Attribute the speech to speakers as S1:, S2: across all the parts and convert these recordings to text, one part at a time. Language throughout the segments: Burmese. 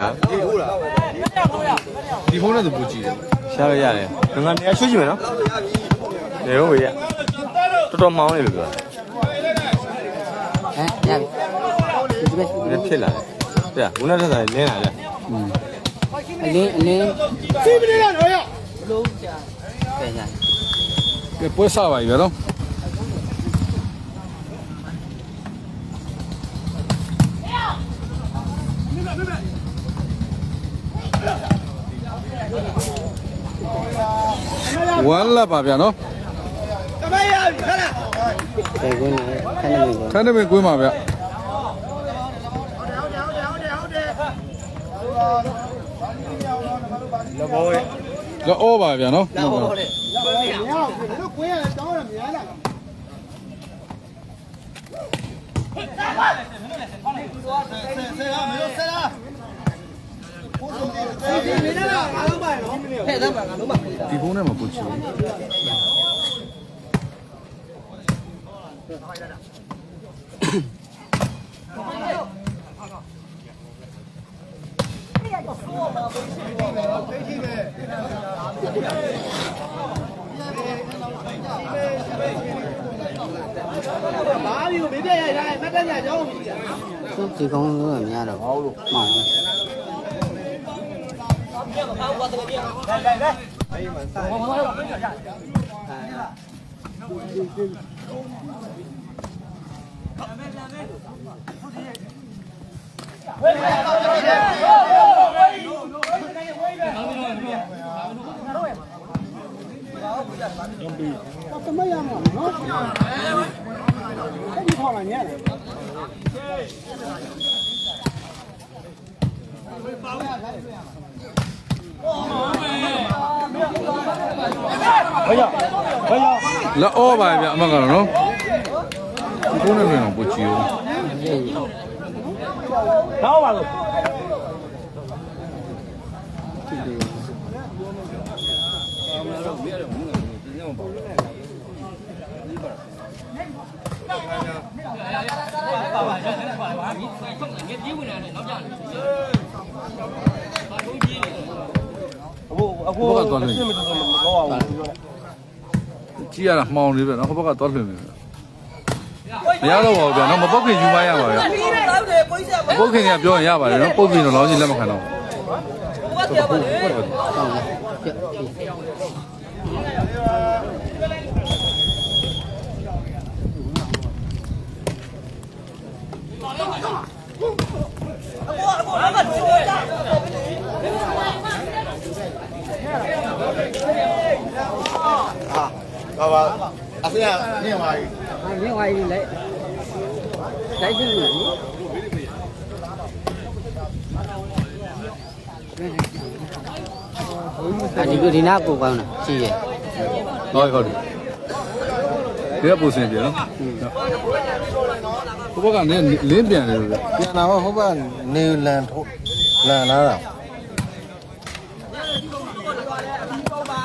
S1: ဒီဖုန်းနဲ့သူပူကြည့်တယ်
S2: ရှားလို့ရတယ်ငါငါနေရာရွှေ့ကြည့်မယ်နော်နေရောဝေးရတော်တော်မောင်းနေလို့ပြော
S3: ဟမ်ရပြီဒီဘက်
S2: တယ်ဖြစ်လာတယ်ပြဘုန်းနဲ့ဆက်ဆိုင်လင်းလာတယ်
S3: အလင်းအလင်းစီးမနေရတော့ရလုံးကြပြန်ရ
S1: ကဲပွဲစပါပြီဗျာနော် ဝမ်းလက်ပါဗျာနော်
S3: တယ်ကွင်းနဲ့ခဏလေးကို
S1: ခန်းတပင်ကွင်းပါဗျာလောအောပါဗျာနော်ဟုတ်ကဲ့
S3: ဖဲ့သားပါငါ လုံးမခွေး
S1: ဒီဖုန်းနဲ့မပူကြည့်ဘူး
S3: သူဒီကောင်းလို့မရတော့ဘူးလို့မောင်း 来来来！哎呀，我我我分一下。哎，来来来！快点，快点！快点！快点！
S1: လောအောပါဗျာအမကတော့နော်ဒီဖုန်းနဲ့တော့ပူကြည့်ဦး
S2: နောက်ပါ လို့
S1: ဟိုဘက်ကသွားလွှင့်ကြည့်ရတာမှောင်နေပဲနော်ဟိုဘက်ကသွားလွှင့်နေတယ်မရတော့ပါဘူးဗျာနော်မပုတ်ခင်ယူမရပါဗျာပုတ်ခင်ကပြောရင်ရပါတယ်နော်ပုတ်ပြီးတော့လောင်းချင်းလက်မခံတော့ဘူး
S3: ကောင်းတယ်ပြက်
S4: ပါပါအစရမြင့်ပါကြီး
S3: မြင့်ပါကြီးလိုက်တိုက်ကြည့်လို့အဒီကဒီနာကိုကောင်းတာရှိရဲ့
S1: ဟုတ်ဟုတ်ဒီကပူစင်ပြနော်ဟိုဘက်ကလည်းလင်းပြန်တယ်လို့
S4: ပြန်လာတော့ဟိုဘက်နေလန်ထိုးလန်လာတာ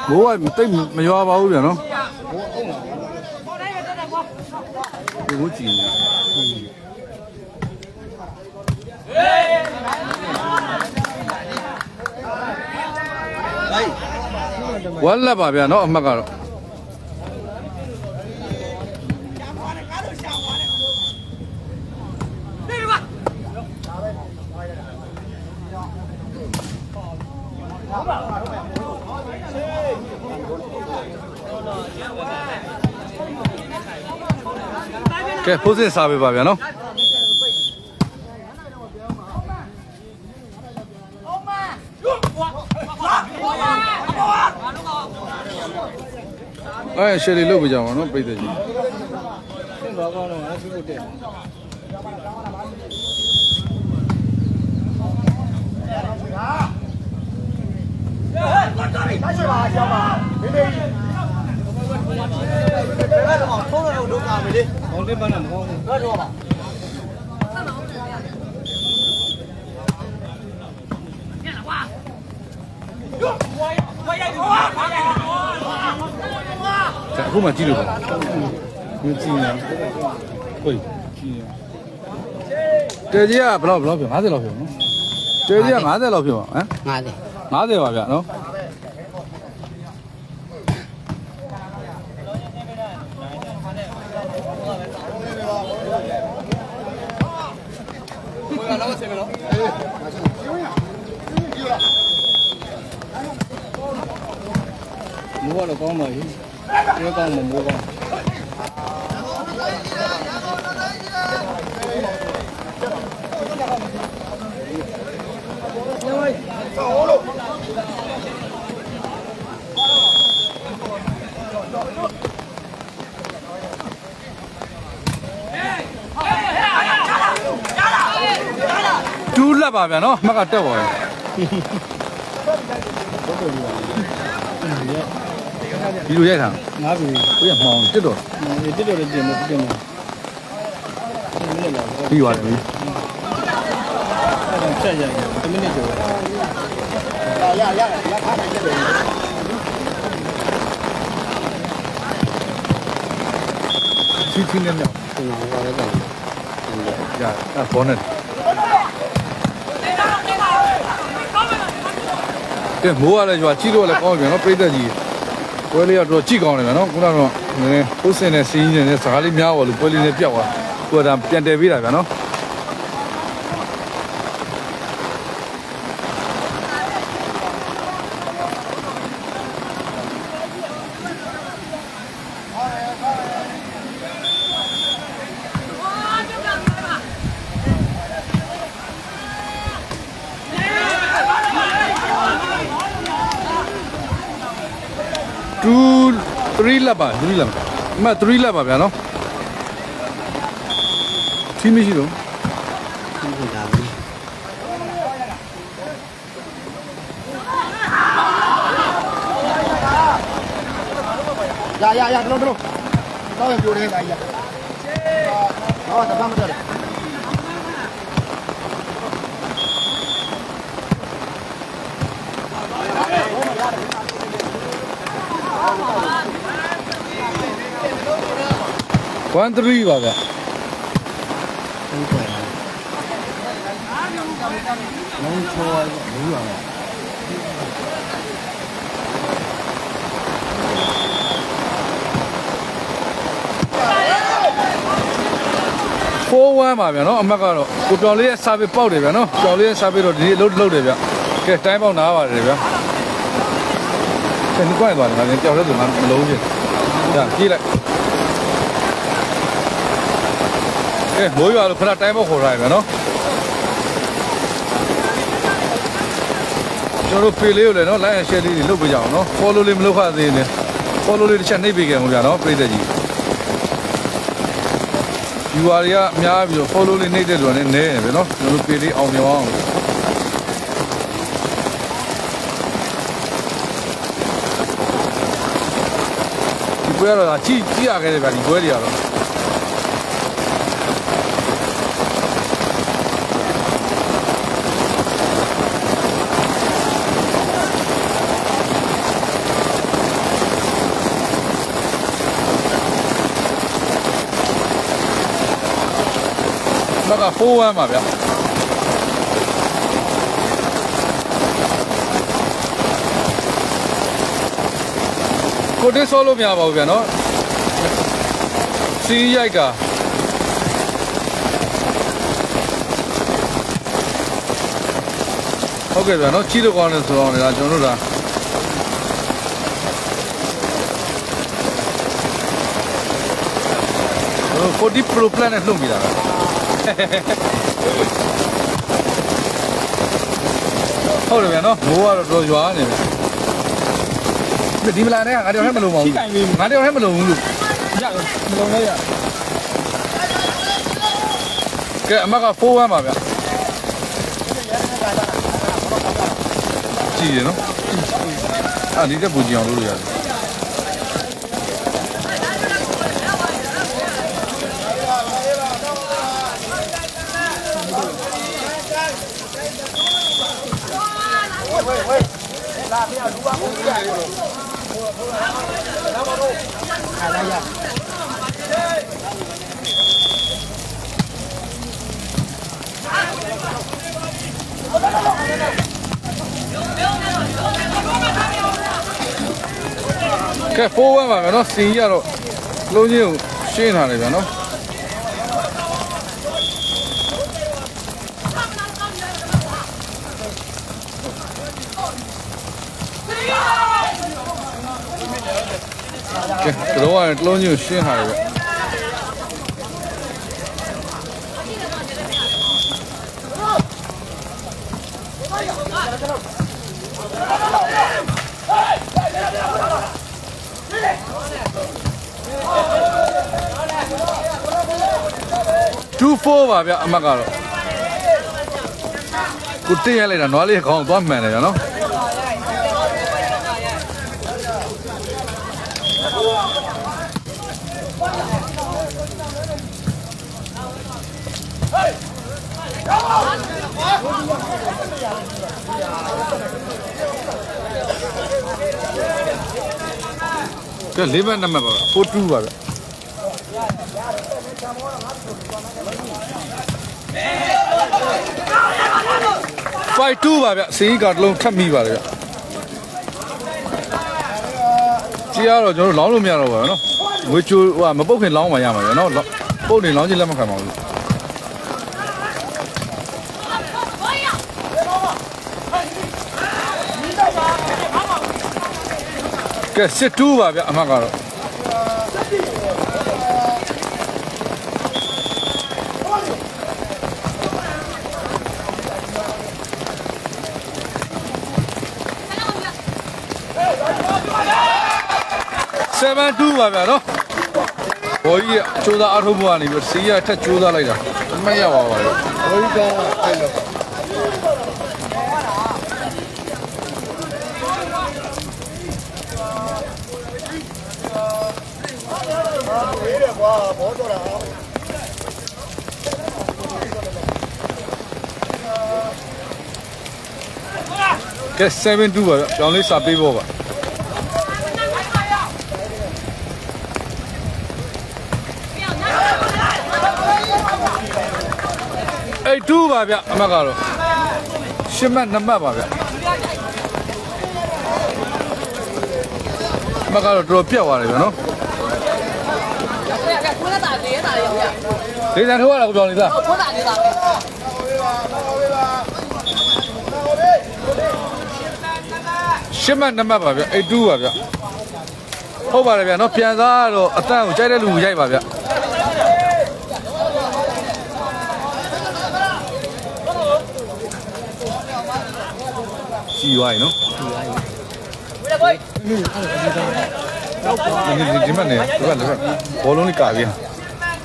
S1: ဘိုးကတိတ်မရွာပါဘူးပြန်နော် ကြည့်နေဝက်လက်ပါဗျာနော်အမှတ်ကတော့ ကဲဖိုးစစ်စားပေးပါဗျာနော်အဲရှယ်လီလုပ်ပြကြပါနော်ပြိတ္တကြီးကဲ အခုမှကြည့်လို့ပါမကြည့်နဲ့ဟိုကြည့်နေတဲကြီးကဘယ်လောက်ဘယ်လောက်ပြော50လောက်ပြောနော်ကျွေးကြီးက90လောက်ဖြစ်ပါဟမ်
S3: 50
S1: 50ပါဗျနော်မိုးကတော့ကောင်းပါပြီကျွေးကောင်းမှာမိုးကောင်း တူးလက်ပါဗျာနော်အမှတ်ကတက်ပါရဲ့ဒီလိုရိုက်ထား
S3: ငါပြီ
S1: ကိုရမှောင်တက်တော့
S3: ဒီတက်တော့တင်မတင်မမင်းလည်း
S1: ပြီးသွားတယ်ပြီ
S3: တော့ဆက်ရိုက်တယ်မိနစ်ကျော်
S1: ချီချီနဲ့မြောက်
S3: ကျွန်တော်ဟောရတယ်
S1: ကြာအဲ့ဘောနဲ့ကဲ မိုးရလဲကျွာချီတော့လဲကောင်းပြန်နော်ပြိသက်ကြီးပွဲလေးကတော့ကြည့်ကောင်းတယ်ဗျာနော်ခုနကတော့နည်းနည်းဟုတ်စင်နဲ့စီးနေတဲ့စကားလေးများပါလို့ပွဲလေးနဲ့ပြောက်သွားကိုယ်ကပြန်တယ်ပေးတာဗျာနော် 2 3 လက်ပါ3လက်ပါအမ3လက်ပါဗျာနော်ထီးမရှိတော့
S3: ဟုတ်ကဲ့ဒါပြီ
S4: ရရရတို့တို့တော့ပြိုနေတာကြီးဟောတပတ်မတော်တယ်
S1: 1 3ပါ ဗျာ
S3: ဟုတ်ကဲ့လုံးချောဘူးရအောင်
S1: 4-1ပါဗျာနော်အမတ်ကတော့ကိုပြောင်လေးရဲ့ service ပေါက်တယ်ဗျာနော်ပြောင်လေးရဲ့ service တော့ဒီနေ့လုံးလုံးတယ်ဗျာကဲတိုင်းပေါက်နားပါတယ်ဗျာဆယ်နှစ်ကွိုင်းသွားတယ်ငါလည်းကြောက်တဲ့သူငါမလုံးချင်ကြာကြည့်လိုက် ကဲမိုးရွာလို့ခဏတိုင်းမခေါ်ထားရမယ်နော်ကျွန်တော်တို့ပေလေးကိုလည်းနော် like and share လေးတွေလုပ်ပေးကြအောင်နော် follow လေးမလုပ်ခသေးနဲ့ follow လေးတစ်ချက်နှိပ်ပေးကြအောင်ဗျာနော်ပြည်သက်ကြီး viewer တွေကအများကြီး follow လေးနှိပ်တဲ့လူကလည်းနည်းတယ်ဗျာနော်ကျွန်တော်တို့ပေလေးအောင်မြင်အောင်ဒီပွဲကတော့ကြည့်ကြည့်ရခဲ့တယ်ဗျာဒီပွဲတွေကတော့ က်က4-1ပါဗျာကိုတင်းဆောလို့မရပါဘူးဗျာနော်စီးရိုက်ကဟုတ်ကဲ့ဗျာနော်ချီလို့ကောင်းတယ်ဆိုတော့လေဒါကျွန်တော်တို့ဒါဟို40 Pro Plan နဲ့လှုပ်မိတာပဲ ဟုတ်တယ်ဗျာနော်မိုးကတော့တော်ရွာနေပြီဒီမလာနဲ့ငါတယောက်တည်းမလုံပါဘူးငါတယောက်တည်းမလုံဘူးလို့
S3: ရမလုံးလေးရ
S1: ကဲအမက4-1ပါဗျာကြည့်ရနော်အာဒီတက်ပူကြည့်အောင်လုပ်လို့ရတယ် ဝေးဝေးလာမင်းလူပါဘူးကြည့်ရလို့လာမလို့ခလာရကဲဖိုးဝဲပါမယ်နော်စီကြီးကတော့လုံးချင်းကိုရှင်းထားတယ်ဗျာနော် ကဲတော့ကလုံးချင်းကိုရှင်းထားတယ်ဗျာ24ပါဗျအမတ်ကတော့ကိုတင်းရလိုက်တာနွားလေးခေါင်းသွားမှန်တယ်ဗျနော် ကဲလေးဘက်နံပါတ်ပါ42ပါဗျ fight 2ပါဗျစီးကတလုံးထပ်မိပါလေဗျကြီးရတော့ကျွန်တော်လောင်းလို့မရတော့ပါဘူးနော်ငွေချိုးဟိုမပုတ်ခင်လောင်းမှရမှာဗျနော်ပုတ်နေလောင်းချင်းလက်မခံပါဘူး ကဲစစ်2ပါဗျအမှတ်ကတော့7-2ပါဗျာနော်ဘောကြီးကစူးစမ်းအထုတ်ဖို့ကနေပြီးစီးရထက်စူးစမ်းလိုက်တာမရပါပါဘူး
S4: ဘိုးကြီးကအဲ့လိုဝေးတယ်ကွာဘောတော်တာ
S1: ကဲ72ပါပြောင်းလေးစာပေးဖို့ပါအဲ့တူပါဗျအမကတော့ရှစ်မှတ်နှစ်မှတ်ပါဗျအမကတော့တော်တော်ပြတ်သွားတယ်ဗျနော်
S3: လေး
S1: တန်ထိုးရတာကိုပြောင်းလေးသား
S3: ဟုတ်ထိုးတာလေးသား
S1: ရှစ်မှတ်နှစ်မှတ်ပါဗျအဲ့2ပါဗျဟုတ်ပါတယ်ဗျနော်ပြန်သားကတော့အတန်းကိုကြိုက်တဲ့လူကိုရိုက်ပါဗျကြီးဝိုင်းနော်ဒီဒီဒီမနဲ့ဒီကလည်းဘောလုံးလေးကာပြီး
S4: ကာ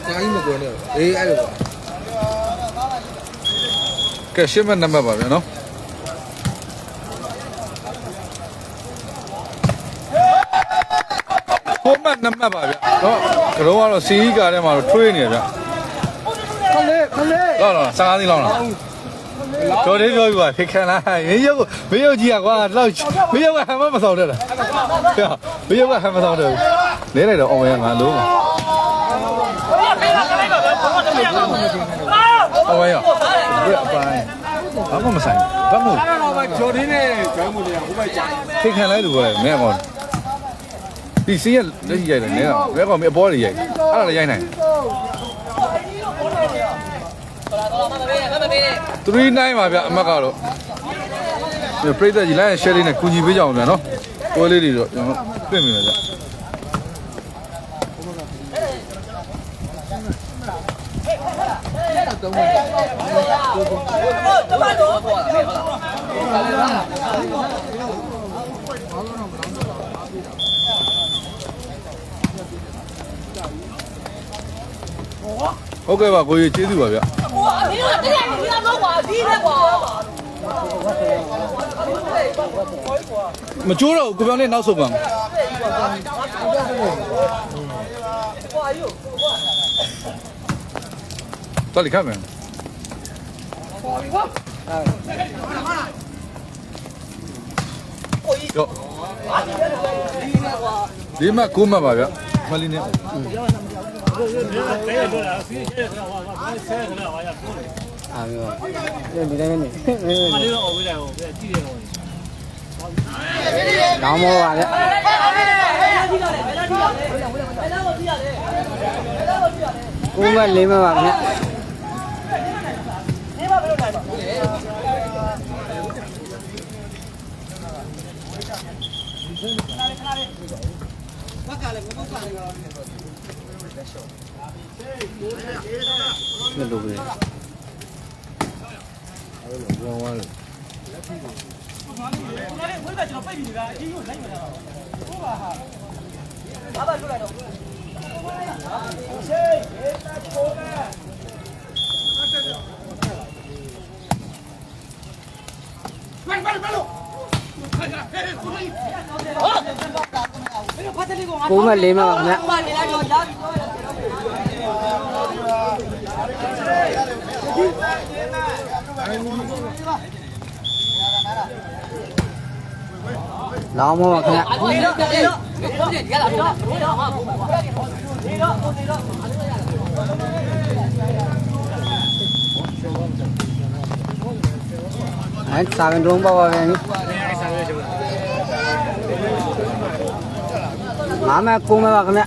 S4: ကြီးမကွယ်နဲ့အေးအဲ့လိုကွာ
S1: ကဲရှင်းမနံပါတ်ပါဗျာနော်ဟိုမနံ ပါတ်ပါဗျာတော့ကတော့ကတော့စီကြီးကာထဲမှာတော့ထွေးနေဗျာ
S4: ခလေးခလေး
S1: လောက်လားစကားသေးလောက်လားတော်လေးပြောပြပါဖိခံလားမင်းရုပ်မင်းရုပ်ကြီးကွာလောက်မင်းရုပ်ကဟမ်မမဆောင်တဲ့လားမင်းရုပ်ကဟမ်မဆောင်တဲ့နေလိုက်တော့အောင်ရငါလုံးပါအောင်ရဒီအပိုင်းဘာမှမဆိုင်ဘာမှ
S4: အဲ့တော့ကဂျော်ဒင်းနဲ့ဂျောင်းမူတွေကဟိုဘက်ကြာ
S1: ဖိခံလိုက်လို့ပြောတယ်မင်းကောင် ဒီစီးရလက်ရှိရိုက်တယ်နင်းတော့ဘယ်ကောင်မအပေါ်တွေရိုက်အဲ့ဒါလည်းရိုက်နိုင်39ပါဗျအမတ်ကတော့ဒီပရိသတ်ကြီးလိုက် share လေးနဲ့ကူညီပေးကြအောင်ဗျာနော်ပွဲလေးတွေတော့ကျွန်တော်ပြင်မိမယ်ဗျ ဟုတ်ကဲ့ပါကိုကြီးကျေးဇူးပါဗျ
S3: ကိုကအမင်းကတရားကိုပြန်တော့
S1: ကွာဒီလေကွာမချိုးတော့ကိုပြောင်းလေးနောက်ဆုံးပါတော်လိခမယ်ဟုတ်ဒီမှာကူမပါဗျမလီနဲ့
S3: အာမျိုးဒီတိုင်းပဲနေမလေးတော့ဝေးတယ်ဟိုကြည့်တယ်ဟိုကောင်းမောပါဗျကိုမလေးမပါဗျဘာကလည်းဘာကလည်း ပြလို့ပဲအဲ့လိုပြောင်းသွားတယ်ကိုလာလေးဝိုင်းကကျွန်တော်ပိတ်ပြီကအကြီးကိုလိုက်မှာလားဟိုပါဟာဘာသာ
S1: ထွက်လိုက်တော့
S3: ရှေ့ဟေးတက်ကိုကဘယ်ဘ
S1: ယ်ဘယ်လို့ကိုမလေးမှာဗျာ
S2: lo mua không ạ anh sao bên ruộng bao vậy má mẹ cung mẹ bà con ạ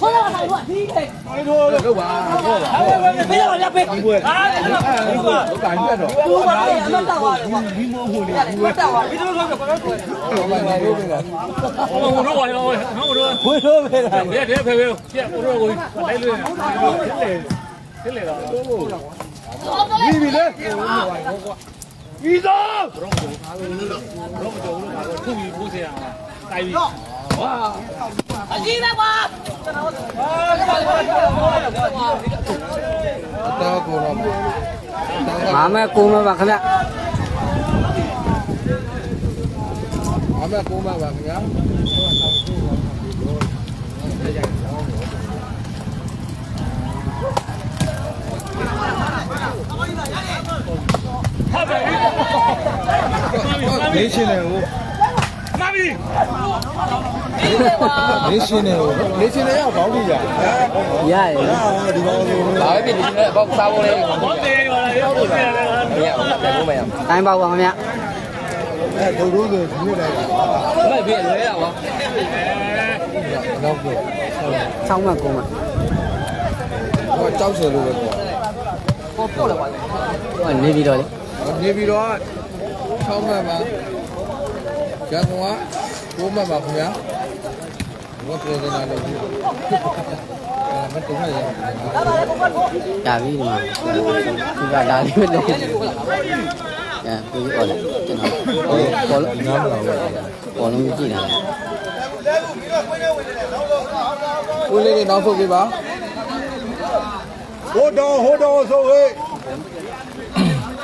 S3: ခေါ်လာတာကွာ
S2: ဒီလေလော
S5: က်ပါတော့ပါပေးရပါဗျာပေးဟာဒီကွာဒီကွာဒီတော့ဘူးပါလေအမတ်တော်ပါလေကွာဒီမိုးဟိုလေဒီကွာ
S3: တော်ပါဒီလိုလော
S2: က်ကွာဘာလို့ကွာဟိုတော့ပါ
S5: ရောဟိုတော့ဝေးတော့ပဲ
S2: လားပြက်ပြ
S3: က်ဖဲဖဲပြက်
S2: ဟိုတော့ကိုလိုက်လို့
S5: ရတယ်လေလေတော့
S3: ဟုတ်ပါဘူး
S2: ဒီပြီလေဟိုတော့ပါရောကွာ ပြီးသားတော့ကိုငါတို့တော့တော့ကြောလို့ငါတို့ခုပြီး
S3: ဖိုးစေရမှာတိုက်ပြီးဝါအကြီးသားပါကျွန်တော်တော့ကို
S2: တော့မာ
S3: မဲကိုမပါ
S2: ခင်ဗျမာမဲကိုမပါခ
S4: င်ဗျဟုတ် ဟု
S2: တ်ပါပြီ။လေးရှင်းတယ်ဟုတ်။မာမီဒီလေဝါလေးရှင်းတ
S5: ယ်ဟုတ်။လေးရှင်းတယ်ရော
S2: က်ဘောင်းကြီးရ။ရရ။ဟာဒီဘောင်းလေး။ဒါပဲဒီရှင်းတယ်ဘောက်စား
S5: ဖို့လေး။ဘောက်တယ်ရောလား။ရောက်တယ်လား။မရဘူး။ဘုမရ။တိုင်းပေါက်ပါခင်ဗျ။
S2: အဲဒုရုံးဆိုဒီနေ့တိုင်း။ဘာပဲလဲရပါ။နောက်တော့ဆောင်းမကုန်မှာ။ဟောကြောက်စရလို့ပဲ။ပေါ်ပေါ်လာ
S5: ပါလေ။ဟိုနေပြီးတော့လေ။ နေပြီးတော့6မှတ်ပါရန်ကုန်က9မှတ်ပါခင်ဗျာဘယ်ကိုစနာလို့မတူရရတာပြီဒီမှာဒီကဒါလေးပဲ
S2: လုပ်နေအဲကိုကြီးအော်လာကျွန်တော်ဘောလုံးနားမလာ
S1: ဘူးဘောလုံးကြည့်တာကိုလေးတွေနောက်ဆုတ်ပြပါဟိုတော့ဟို
S2: တော့ဆိုဟဲ့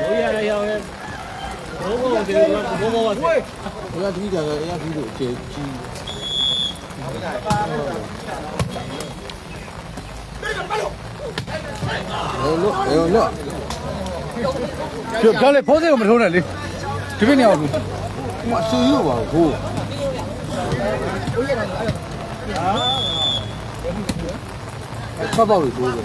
S2: တို့ရရရောင်းရဲ့ဘုံဘုံဒီလိုဘုံဘုံပါစေ
S1: ဘုရားတပည့်ကြတော့တရားကြီးတို့အခြေကြီးလေလို့လေလို့ကျတော့လေဖိုးစိကိုမထိုးနဲ့လေ
S3: ဒီပြည့်နေအောင်
S1: ဘူးမဆူရပါဘူးဖတ်ပေါ့လို့ပြောတယ်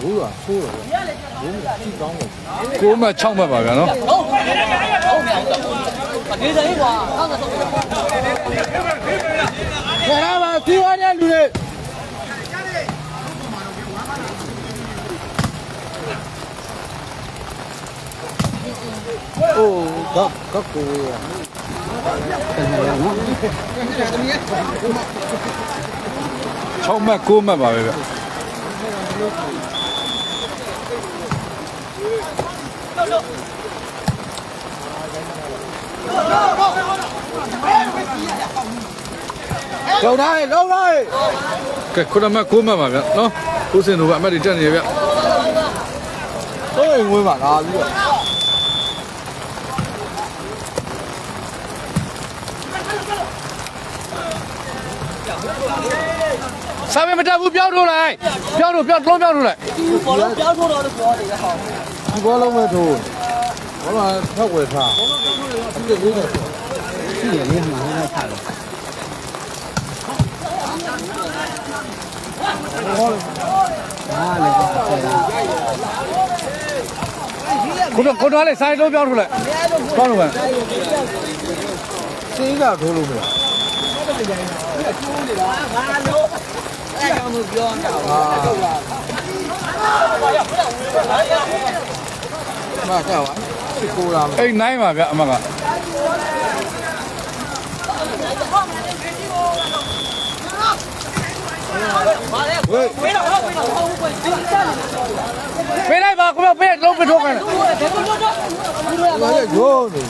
S2: ဘူးကဆိုးတယ်ဘူးမကြည့်ကောင်းတယ်
S1: 9မှတ်6မှတ်ပါဗျာနော်
S2: ခရပါပြီးသွားတဲ့လူတွေအိုးတော့ကကိုရ
S3: ပြန်လာရောနော်
S1: 6မှတ်9မှတ်ပါပဲဗျ
S2: လုံတိုင်းလုံတိုင်း
S1: ကဲခုနမှတ်9မှတ်ပါဗျာ နော်ပိုးစင်တို့ကအမှတ်တွေတက်နေဗျ
S2: တော့ဝင်ဝင်ပါလားပြီး တော့
S1: စာပေမတက်ဘူးပြောင်းထိုးလိုက်ပြောင်းထိုးပြောင်းလုံးပြောင်းထိုးလိုက်
S2: ဒီဘောလုံးမဲ့ထိုးဘောလုံးထက်ဝယ်ထားအဲ့ဒီလေးနဲ့
S3: ရှိရလေးမှာဟိုလိုက်ထားတယ်
S2: ဘောလုံး
S3: ဟာလေဆယ်လား
S1: ခုနခုနလေးစာရေးလုံးပြောင်းထိုး လိုက်ပြောင်းလို့ပါ
S2: စေးကထိုးလို့မလားမကြောက်ပါစစ်ကိုလာမယ်
S1: အိတ်နိုင်ပါဗျာအမက
S2: ဝေး
S1: ပေးလိုက်ပါခုနပေးလုံးပထိုးခိုင်း
S2: ဘာလဲရိုးနေ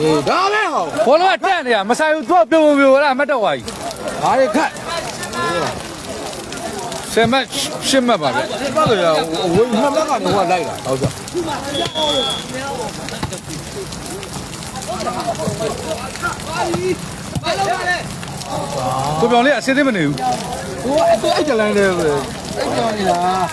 S2: အေးဒါပဲဟော
S1: ဘောလုံးကတက်နေရမဆိုင်ဘူးသူကပြုံပြုံလားမတ်တော့ပါကြီး
S2: ဘာတွေခတ်
S1: ဆယ်မှတ်ရှစ်မှတ်ပါဗျာ
S2: ဒီဘက်ကရဝေးနှစ်ဘက်ကတော့လိုက်လာဟုတ်ကြ
S1: ကိုပြောင်လေးအစစ်သေးမနေဘူး
S2: ဟိုအဲ့အဲ့ကြလန်းတယ်ပဲအဲ့ကြောင်နေလား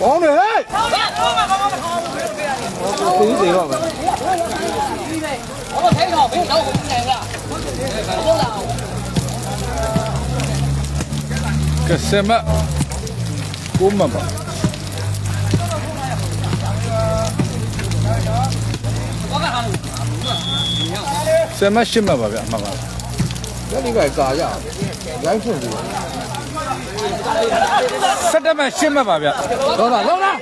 S2: ကောင်းတယ်ဟဲ့ဟိုသေးသေးပါမယ်
S1: ကဲဆယ်မှတ်ကိုမှတ်ပါဆယ်မှတ်ရှစ်မှတ်ပါဗျာအမက
S2: လက်ဒီကကာရရိုင်းဖွင့်ပြီ
S1: စက်တမှတ်ရှစ်မှတ်ပါဗျာ
S2: တော့လားလုံးလား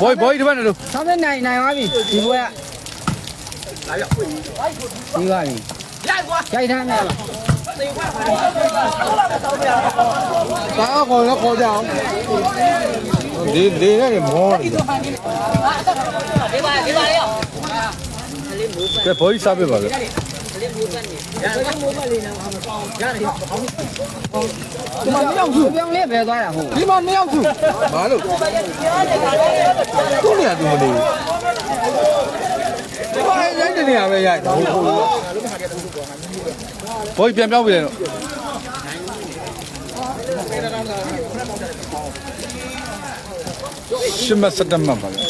S1: ဘောဘောဒီဘက်နေလို့
S3: ဆောင်းတဲ့နိုင်နိုင်သွားပြီဒီဘွဲကလာရောက်ဒီပါပြီ ရိုက်ကွာရိုက်ထားမယ်လား
S2: ကားကောလည်းခေါ်ကြအောင်ဒီဒီနဲ့မောတယ်
S1: ကဲဘောကြီးစားပြပါဗျာ
S3: ဒီမှာမရောက်ဘူးပြောင်းလေးပဲသွားတာဟုတ်
S2: ဒီမှာမရောက်ဘူးဘာလို့သူ့နေရာသူမနေဘူး ဘာရိုက်တဲ့နေရာပဲရိုက်ဟုတ်ဟုတ်
S1: ဘောကြီးပြန်ပြောင်းပြီလေတော့ရှစ်မှတ်စက်တမှတ်ပါဗျာ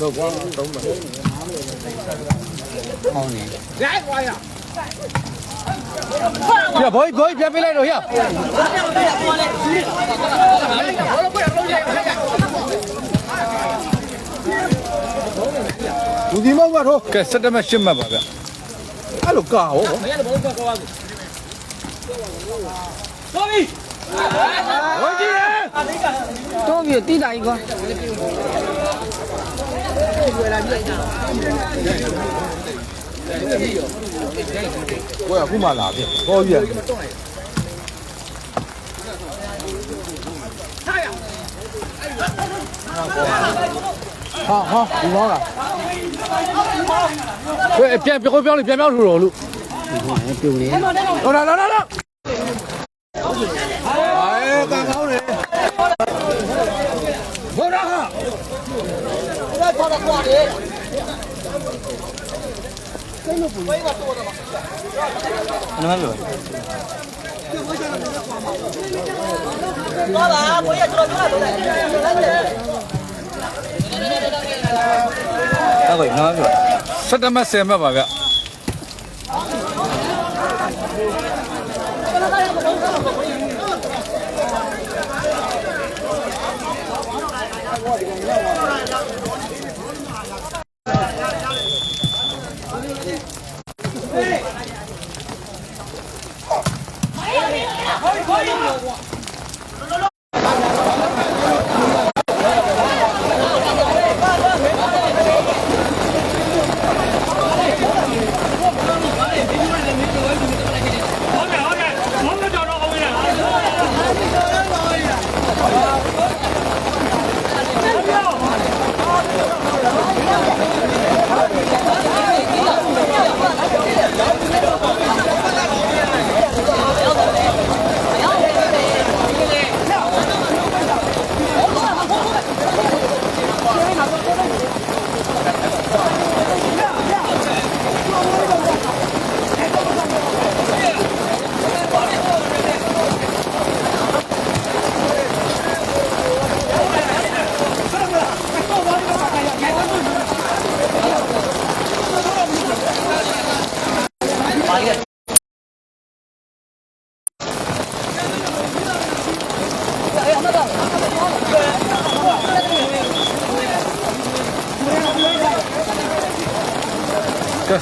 S2: တော့ကွာသုံးပါ
S3: ကောင်းနေ
S1: ပြဘောကြီးဘောကြီးပြန်ပေးလိုက်တော့ရ
S2: လူကြီး မောက်ကတော့
S1: ကဲ17မှတ်8မှတ်ပါဗျ
S2: အဲ့လိုကာဟော
S6: မရတဲ့ဘောကကောင်းသွားပြီ
S2: ဟောကြီးရ
S3: တော့ပြီးတိတာကြီးကွာ
S2: ဝယ်အခုမှလာပြီဟောကြီးရဟာဟာဒီမောင်းလား
S1: ကဲပြန်ပြောပြောင်းလေပြန်ပြောင်းထူတော်လို့
S3: ပြိုနေ
S1: ဟောလာလာလာ
S2: အဲကန်ကောင်းတယ်ဘောရာဟာ
S1: 17မှတ် 10မှတ်ပါဗျ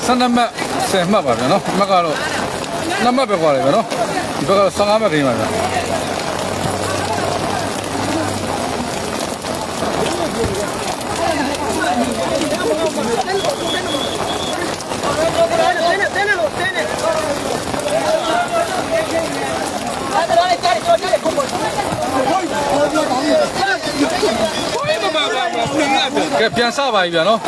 S1: 12မှတ်10မှတ်ပါဗျနော်မှတ်ကတော့2မှတ်ပဲကွာလေဗျနော်ဒီဘက်ကတော့15မှတ်ခင်းပါဗျကဲပြန်စပါပြီဗျာနော်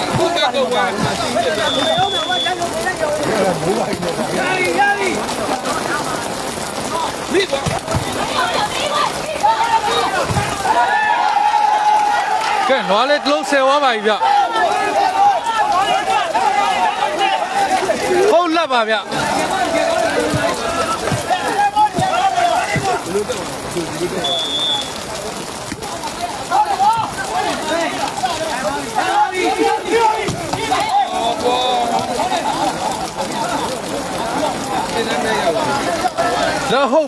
S1: ကဲနွားလေးတစ်လုံးဆယ်သွားပါပြီဗျဟုတ်လက်ပါဗျလက်ဟုတ်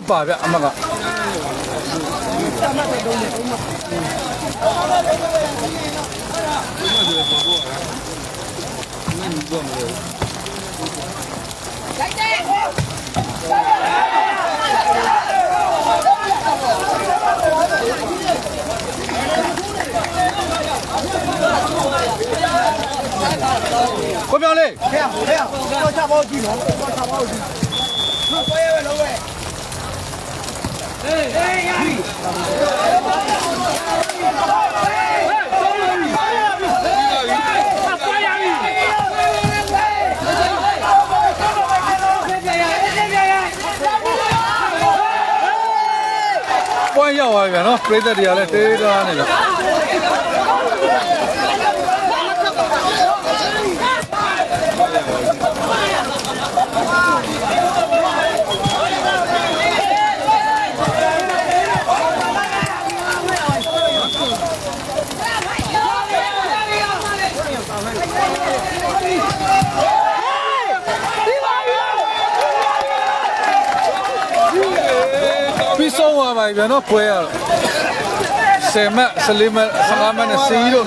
S1: ပါဗျအမကကိုပြောင်းလေး
S2: ဟဲ့ဟဲ့တော့ချပေါကြည့်နော်တော့ချပေါကြည့်ဟုတ်ပွဲပဲလုံးဝ
S1: ပွိုင်းရောက်သွားပြီဗျာနော်ပြိသက်တွေကလည်းတေးသားနေလို့ ပြီးဆုံးသွားပါပြီဗျာနော်ပွဲရတော့10မှတ်14မှတ်15မှတ်နဲ့စီးတော့